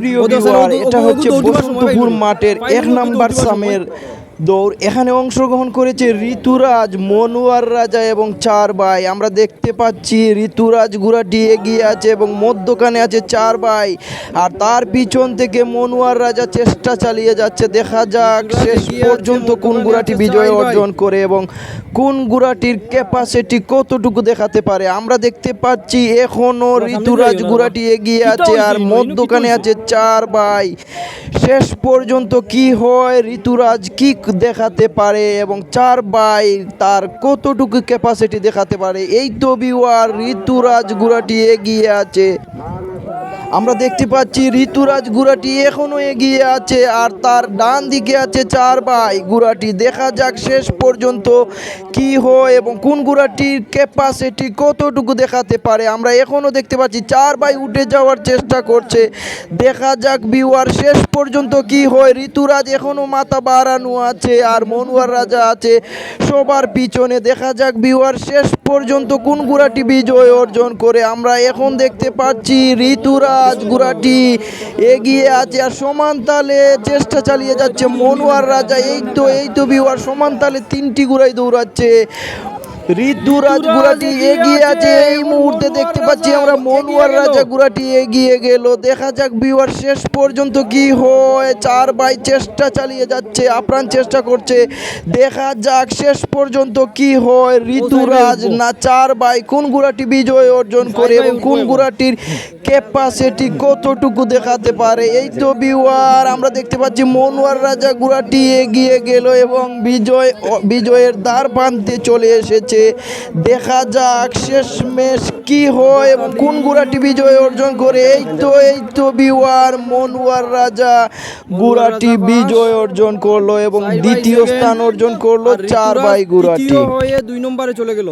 প্রিয় ভিউয়ার এটা হচ্ছে বসন্তপুর মাঠের এক নাম্বার সামের দৌড়। এখানে অংশগ্রহণ করেছে ঋতুরাজ মনোয়ার রাজা এবং চার ভাই। আমরা দেখতে পাচ্ছি ঋতুরাজ গুড়াটি এগিয়ে আছে এবং মধ্যখানে আছে চার ভাই। আর তার পিছন থেকে মনোয়ার রাজা চেষ্টা চালিয়ে যাচ্ছে। দেখা যাক শেষ পর্যন্ত কোন গুড়াটি বিজয় অর্জন করে এবং কোন গুড়াটির ক্যাপাসিটি কতটুকু দেখাতে পারে। আমরা দেখতে পাচ্ছি এখনও ঋতুরাজ গুড়াটি এগিয়ে আছে আর মধ্যখানে আছে চার ভাই। শেষ পর্যন্ত কি হয় ঋতুরাজ? কি দেখাতে পারে এবং চার বাই তার কতটুকু ক্যাপাসিটি দেখাতে পারে? এই তো বিওয়ার ঋতুরাজ গুড়াটি এগিয়ে আছে। আমরা দেখতে পাচ্ছি ঋতুরাজ গুড়াটি এখনও এগিয়ে আছে আর তার ডান দিকে আছে চার ভাই। গুড়াটি দেখা যাক শেষ পর্যন্ত কি হয় এবং কোন গুড়াটির ক্যাপাসিটি কতটুকু দেখাতে পারে। আমরা এখনও দেখতে পাচ্ছি চার ভাই উঠে যাওয়ার চেষ্টা করছে। দেখা যাক বিওয়ার শেষ পর্যন্ত কি হয়। ঋতুরাজ এখনও মাথা বাড়ানো আছে আর মনোয়ার রাজা আছে সবার পিছনে। দেখা যাক বিওয়ার শেষ পর্যন্ত কোন গুড়াটি বিজয় অর্জন করে। আমরা এখন দেখতে পাচ্ছি ঋতুরাজ গুড়াটি এগিয়ে আছে আর সমান তালে চেষ্টা চালিয়ে যাচ্ছে মনোয়ার রাজা। এই তো এই তো বিওয়ার সমান তালে তিনটি গুড়াই দৌড়াচ্ছে। ঋতুরাজ গুড়াটি এগিয়ে আছে এই মুহূর্তে দেখতে পাচ্ছি আমরা মনোয়ার রাজা গুড়াটি এগিয়ে গেল। দেখা যাক বিওয়ার শেষ পর্যন্ত কি হয়। চার ভাই চেষ্টা চালিয়ে যাচ্ছে আপ্রাণ চেষ্টা করছে। দেখা যাক শেষ পর্যন্ত কি হয়। ঋতুরাজ না চার ভাই কোন গুড়াটি বিজয় অর্জন করে এবং কোন গুড়াটির ক্যাপাসিটি কতটুকু দেখাতে পারে। এই তো বিওয়ার আমরা দেখতে পাচ্ছি মনোয়ার রাজা গুড়াটি এগিয়ে গেল এবং বিজয় বিজয়ের দ্বার প্রান্তে চলে এসেছে। দেখা যাক শেষমেশ কি হয় এবং কোন গুড়াটি বিজয় অর্জন করে। এই তো এই তো বিওয়ার মনোয়ার রাজা। গুড়াটি বিজয় অর্জন করল এবং দ্বিতীয় স্থান অর্জন করল চার বাই গুড়াটি। হয়ে দুই নম্বরে চলে গেল।